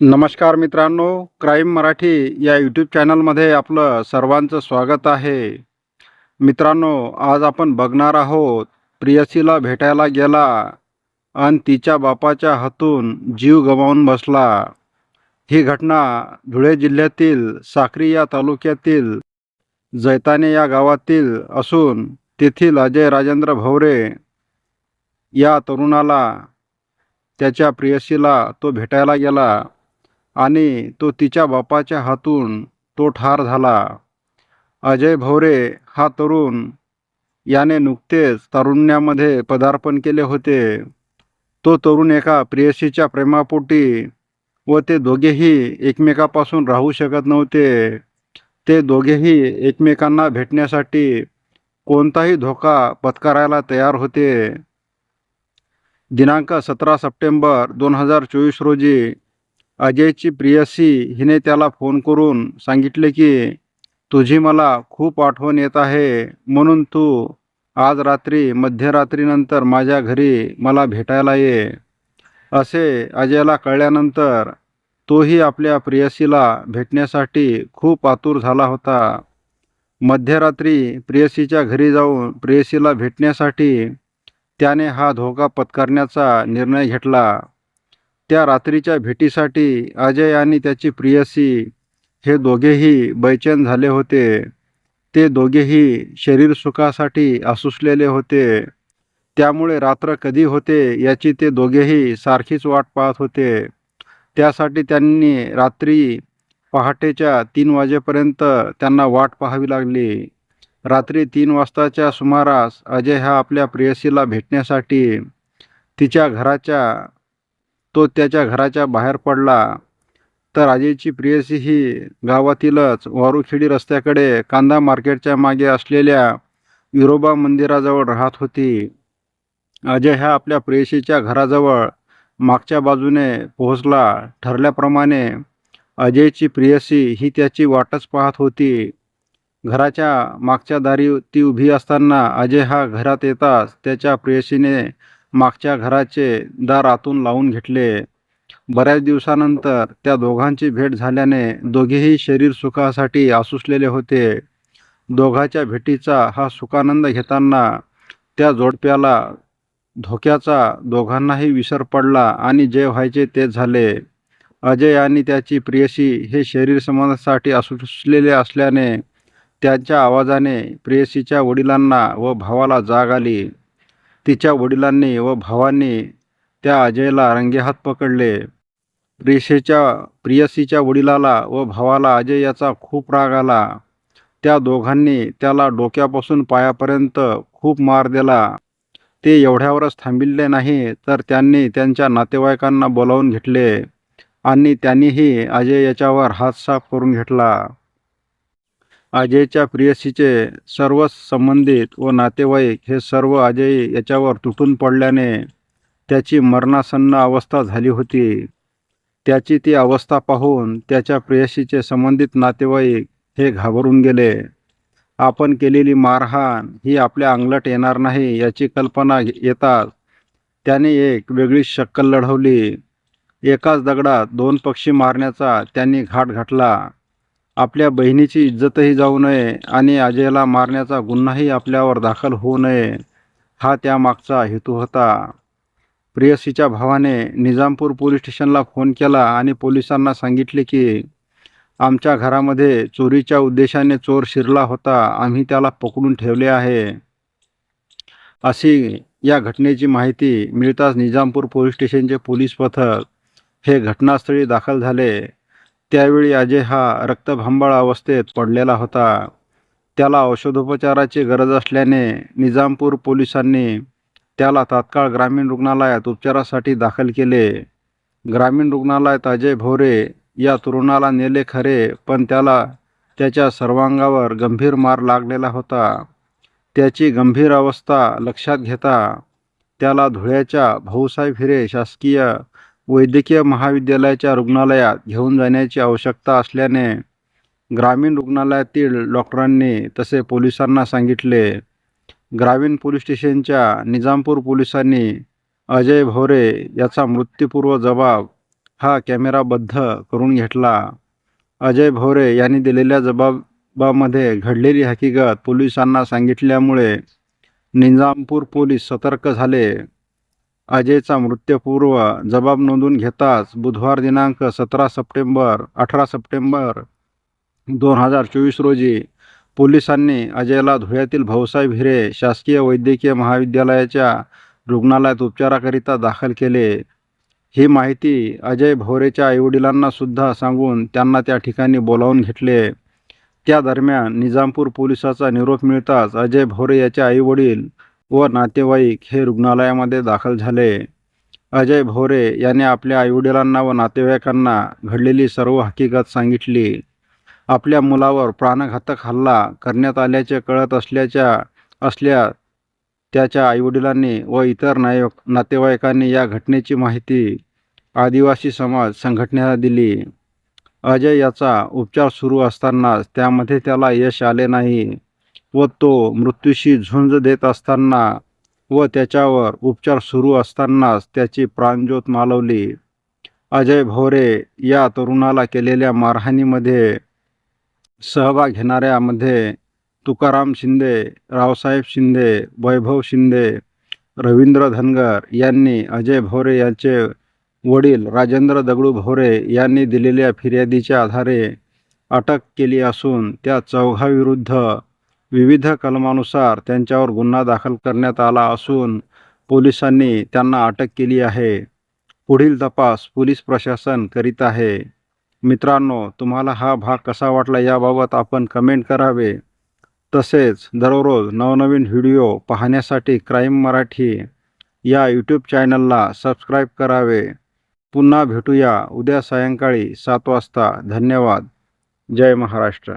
नमस्कार मित्रांनो क्राईम मराठी या यूट्यूब चॅनलमध्ये आपलं सर्वांचं स्वागत आहे. मित्रांनो आज आपण बघणार आहोत प्रियसीला भेटायला गेला आणि तिच्या बापाच्या हातून जीव गमावून बसला. ही घटना धुळे जिल्ह्यातील साक्री या तालुक्यातील जैताने या गावातील असून तेथील अजय राजेंद्र भवरे या तरुणाला त्याच्या प्रियसीला तो भेटायला गेला. आणि तो तिच्या बापाच्या हातून तो ठार झाला. अजय भवरे हा तरुण याने नुकतेच तारुण्यामध्ये पदार्पण केले होते. तो तरुण एका प्रियशीच्या प्रेमापोटी व ते दोघेही एकमेकापासून राहू शकत नव्हते. ते दोघेही एकमेकांना भेटण्यासाठी कोणताही धोका पत्करायला तयार होते. दिनांक सतरा सप्टेंबर दोन हजार चोवीस रोजी अजयची प्रियसी हिने त्याला फोन करून सांगितले की तुझी मला खूप आठवण येत आहे म्हणून तू आज रात्री मध्यरात्रीनंतर माझ्या घरी मला भेटायला ये. असे अजयला कळल्यानंतर तोही आपल्या प्रियसीला भेटण्यासाठी खूप आतुर झाला होता. मध्यरात्री प्रियसीच्या घरी जाऊन प्रियसीला भेटण्यासाठी त्याने हा धोका पत्करण्याचा निर्णय घेतला. त्या रात्रीच्या भेटीसाठी अजय आणि त्याची प्रियसी हे दोघेही बैचेन झाले होते. ते दोघेही शरीर सुखासाठी आसुसलेले होते. त्यामुळे रात्र कधी होते याची ते दोघेही सारखीच वाट पाहत होते. त्यासाठी त्यांनी रात्री पहाटेच्या तीन वाजेपर्यंत त्यांना वाट पाहावी लागली. रात्री तीन वाजताच्या सुमारास अजय हा आपल्या प्रेयसीला भेटण्यासाठी तिच्या घराच्या तो त्याच्या घराच्या बाहेर पडला. तर अजयची प्रेयसी ही गावातीलच वारुखेडी रस्त्याकडे कांदा मार्केटच्या मागे असलेल्या विरोबा मंदिराजवळ राहत होती. अजय ह्या आपल्या प्रेयसीच्या घराजवळ मागच्या बाजूने पोहोचला. ठरल्याप्रमाणे अजयची प्रेयसी ही त्याची वाटच पाहत होती. घराच्या मागच्या दारी ती उभी असताना अजय हा घरात येताच त्याच्या प्रेयसीने मागच्या घराचे दार आतून लावून घेतले. बऱ्याच दिवसानंतर त्या दोघांची भेट झाल्याने दोघेही शरीर सुखासाठी आसुसलेले होते. दोघाच्या भेटीचा हा सुखानंद घेताना त्या जोडप्याला धोक्याचा दोघांनाही विसर पडला आणि जे व्हायचे ते झाले. अजय आणि त्याची प्रियसी हे शरीर संबंधासाठी आसुसलेले असल्याने त्यांच्या आवाजाने प्रेयसीच्या वडिलांना व भावाला जाग आली. तिच्या वडिलांनी व भावांनी त्या अजयला रंगेहात पकडले. प्रेयसीच्या प्रियसीच्या वडिलाला व भावाला अजय याचा खूप राग आला. त्या दोघांनी त्याला डोक्यापासून पायापर्यंत खूप मार दिला. ते एवढ्यावरच थांबिले नाही तर त्यांनी त्यांच्या नातेवाईकांना बोलावून घेतले आणि त्यांनीही अजय याच्यावर हात साफ करून घेतला. अजयच्या प्रियसीचे सर्व संबंधित व नातेवाईक हे सर्व अजय याच्यावर तुटून पडल्याने त्याची मरणासन्न अवस्था झाली होती. त्याची ती अवस्था पाहून त्याच्या प्रेयसीचे संबंधित नातेवाईक हे घाबरून गेले. आपण केलेली मारहाण ही आपल्या अंगलट येणार नाही याची कल्पना येताच त्याने एक वेगळीच शक्कल लढवली. एकाच दगडात दोन पक्षी मारण्याचा त्यांनी घाट घातला. आपल्या बहिणीची इज्जतही जाऊ नये आणि अजयला मारण्याचा गुन्हाही आपल्यावर दाखल होऊ नये हा त्यामागचा हेतू होता. प्रेयसीच्या भावाने निजामपूर पोलीस स्टेशनला फोन केला आणि पोलिसांना सांगितले की आमच्या घरामध्ये चोरीच्या उद्देशाने चोर शिरला होता आम्ही त्याला पकडून ठेवले आहे. अशी या घटनेची माहिती मिळताच निजामपूर पोलीस स्टेशनचे पोलीस पथक हे घटनास्थळी दाखल झाले. त्यावेळी अजय हा रक्तभांबळ अवस्थेत पडलेला होता. त्याला औषधोपचाराची गरज असल्याने निजामपूर पोलिसांनी त्याला तात्काळ ग्रामीण रुग्णालयात उपचारासाठी दाखल केले. ग्रामीण रुग्णालयात अजय भोरे या तरुणाला नेले खरे पण त्याला त्याच्या सर्वांगावर गंभीर मार लागलेला होता. त्याची गंभीर अवस्था लक्षात घेता त्याला धुळ्याच्या भाऊसाहेब हिरे शासकीय वैद्यकीय महाविद्यालयाच्या रुग्णालयात घेऊन जाण्याची आवश्यकता असल्याने ग्रामीण रुग्णालयातील डॉक्टरांनी तसे पोलिसांना सांगितले. ग्रामीण पोलीस स्टेशनच्या निजामपूर पोलिसांनी अजय भोरे याचा मृत्यूपूर्व जबाब हा कॅमेराबद्ध करून घेतला. अजय भोरे यांनी दिलेल्या जबाबामध्ये घडलेली हकीकत पोलिसांना सांगितल्यामुळे निजामपूर पोलीस सतर्क झाले. अजयचा मृत्यूपूर्व जबाब नोंदून घेताच बुधवार दिनांक सतरा सप्टेंबर अठरा सप्टेंबर दोन हजार चोवीस रोजी पोलिसांनी अजयला धुळ्यातील भाऊसाहेब हिरे शासकीय वैद्यकीय महाविद्यालयाच्या रुग्णालयात उपचाराकरिता दाखल केले. ही माहिती अजय भोरेच्या आईवडिलांना सुद्धा सांगून त्यांना त्या ठिकाणी बोलावून घेतले. त्या दरम्यान निजामपूर पोलिसाचा निरोप मिळताच अजय भोरे याचे आईवडील व नातेवाईक हे रुग्णालयामध्ये दाखल झाले. अजय भोरे याने आपल्या आईवडिलांना व नातेवाईकांना घडलेली सर्व हकीकत सांगितली. आपल्या मुलावर प्राणघातक हल्ला करण्यात आल्याचे कळत असल्याच्या असल्या त्याच्या आईवडिलांनी व इतर नाय नातेवाईकांनी या घटनेची माहिती आदिवासी समाज संघटनेला दिली. अजय याचा उपचार सुरू असतानाच त्यामध्ये त्याला यश आले नाही. व तो मृत्यूशी झुंज देत असताना व त्याच्यावर उपचार सुरू असतानाच त्याची प्राणज्योत मालवली. अजय भोरे या तरुणाला केलेल्या मारहाणीमध्ये सहभाग घेणाऱ्यामध्ये तुकाराम शिंदे रावसाहेब शिंदे वैभव शिंदे रवींद्र धनगर यांनी अजय भोरे यांचे वडील राजेंद्र दगडू भोरे यांनी दिलेल्या फिर्यादीच्या आधारे अटक केली असून त्या चौघाविरुद्ध विविध कलमानुसार त्यांच्यावर गुन्हा दाखल करण्यात आला असून पोलिसांनी त्यांना अटक केली आहे. पुढील तपास पोलीस प्रशासन करीत आहे. मित्रांनो तुम्हाला हा भाग कसा वाटला याबाबत आपण कमेंट करावे. तसेच दररोज नवनवीन व्हिडिओ पाहण्यासाठी क्राईम मराठी या यूट्यूब चॅनलला सबस्क्राईब करावे. पुन्हा भेटूया उद्या सायंकाळी सात वाजता. धन्यवाद. जय महाराष्ट्र.